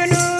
Avenue.